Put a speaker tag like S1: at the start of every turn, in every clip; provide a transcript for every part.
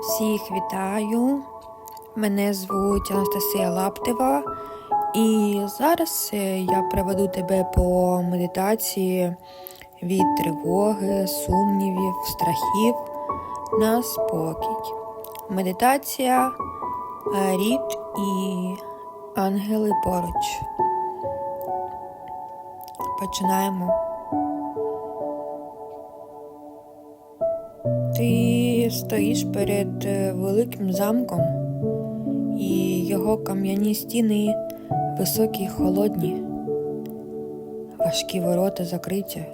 S1: Всіх вітаю. Мене звуть Анастасія Лаптева, і зараз е, я проведу тебе по медитації від тривоги, сумнівів, страхів на спокій. Медитація, е, рід і ангели поруч. Починаємо. Стоїш перед е, великим замком, і його кам'яні стіни високі й холодні, важкі ворота закриті.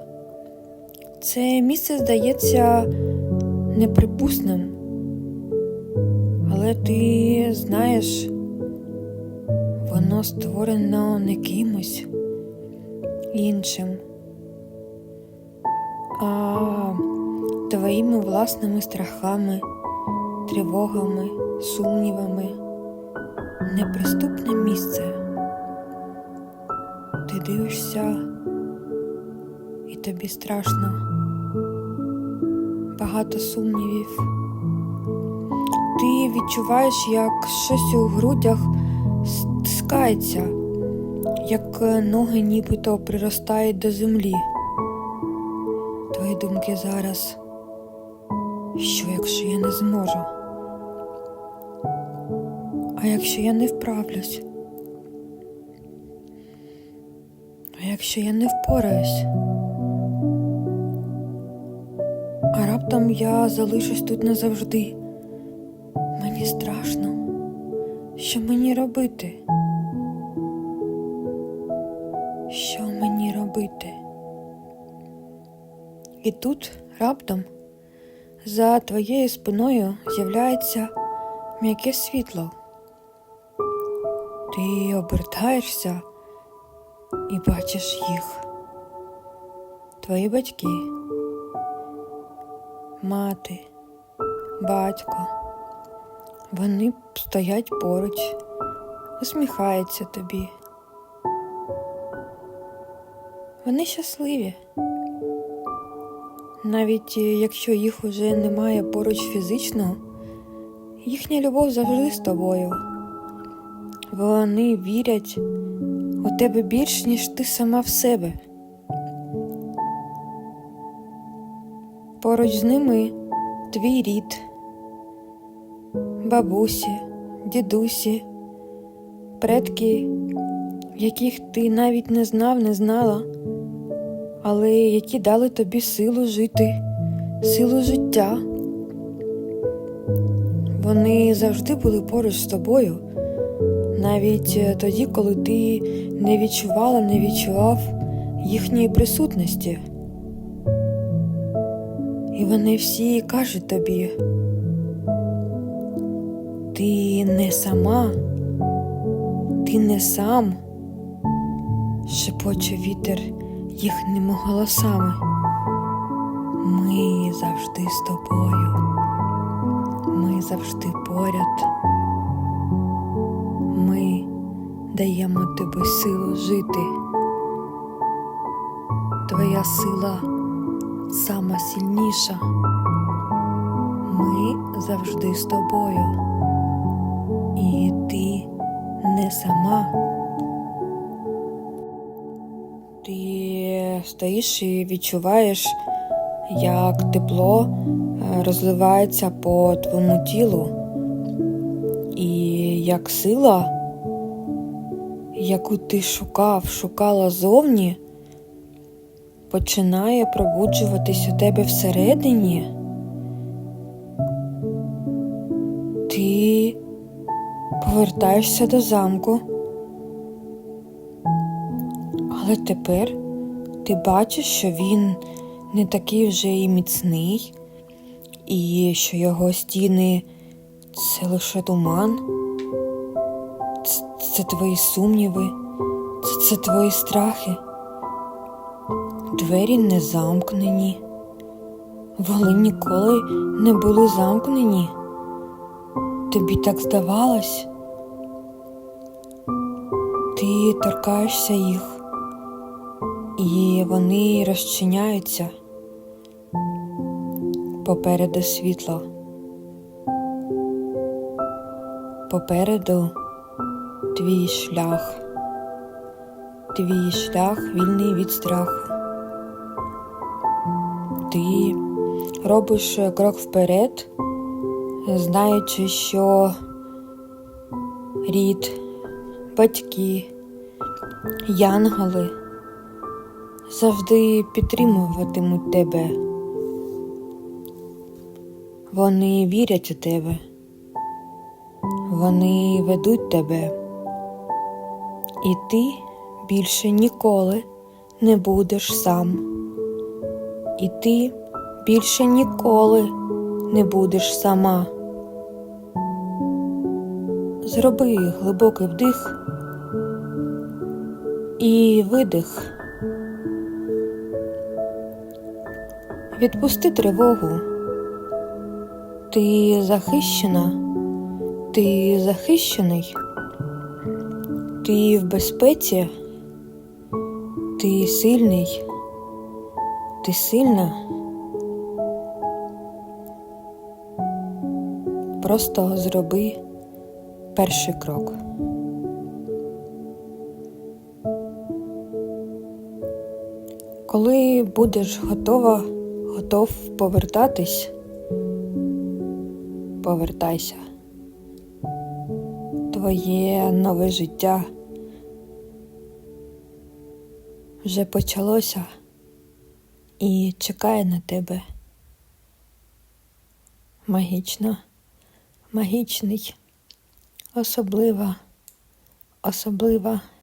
S1: Це місце здається неприпусним, але ти знаєш, воно створено не кимось іншим. А твоїми власними страхами, тривогами, сумнівами, неприступне місце. Ти дивишся, і тобі страшно, багато сумнівів. Ти відчуваєш, як щось у грудях стискається, як ноги нібито приростають до землі. Твої думки зараз. Що, якщо я не зможу? А якщо я не вправлюсь? А якщо я не впораюсь? А раптом я залишусь тут назавжди. Мені страшно. Що мені робити? Що мені робити? І тут раптом за твоєю спиною з'являється м'яке світло. Ти обертаєшся і бачиш їх, твої батьки, мати, батько. Вони стоять поруч, усміхаються тобі. Вони щасливі. Навіть е, якщо їх уже немає поруч фізично, їхня любов завжди з тобою. Вони вірять у тебе більш, ніж ти сама в себе. Поруч з ними твій рід, бабусі, дідусі, предки, яких ти навіть не знав, не знала але які дали тобі силу жити, силу життя. Вони завжди були поруч з тобою, навіть е, тоді, коли ти не відчувала, не відчував їхньої присутності. І вони всі кажуть тобі, ти не сама, ти не сам, шепоче вітер їхніми голосами. Ми завжди з тобою, ми завжди поряд. Ми даємо тобі силу жити. Твоя сила сама сильніша. Ми завжди з тобою. І ти не сама. Стоїш і відчуваєш, як тепло е, розливається по твоєму тілу, і як сила, яку ти шукав, шукала зовні, починає пробуджуватись у тебе всередині. Ти повертаєшся до замку. Але тепер ти бачиш, що він не такий вже і міцний, і що його стіни це лише туман, це, це твої сумніви, це, це твої страхи. Двері не замкнені, вони ніколи не були замкнені. Тобі так здавалось, ти торкаєшся їх і вони розчиняються попереду світло, попереду твій шлях, твій шлях вільний від страху. Ти робиш крок вперед, знаючи, що рід, батьки, янголи завжди підтримуватимуть тебе. Вони вірять у тебе, вони ведуть тебе, і ти більше ніколи не будеш сам. І ти більше ніколи не будеш сама. Зроби глибокий вдих і видих. Відпусти тривогу. Ти захищена, ти захищений, ти в безпеці, ти сильний, ти сильна. Просто зроби перший крок. Коли будеш готова, готов повертатись, повертайся. Твоє нове життя вже почалося і чекає на тебе. Магічно, магічний, особлива, особлива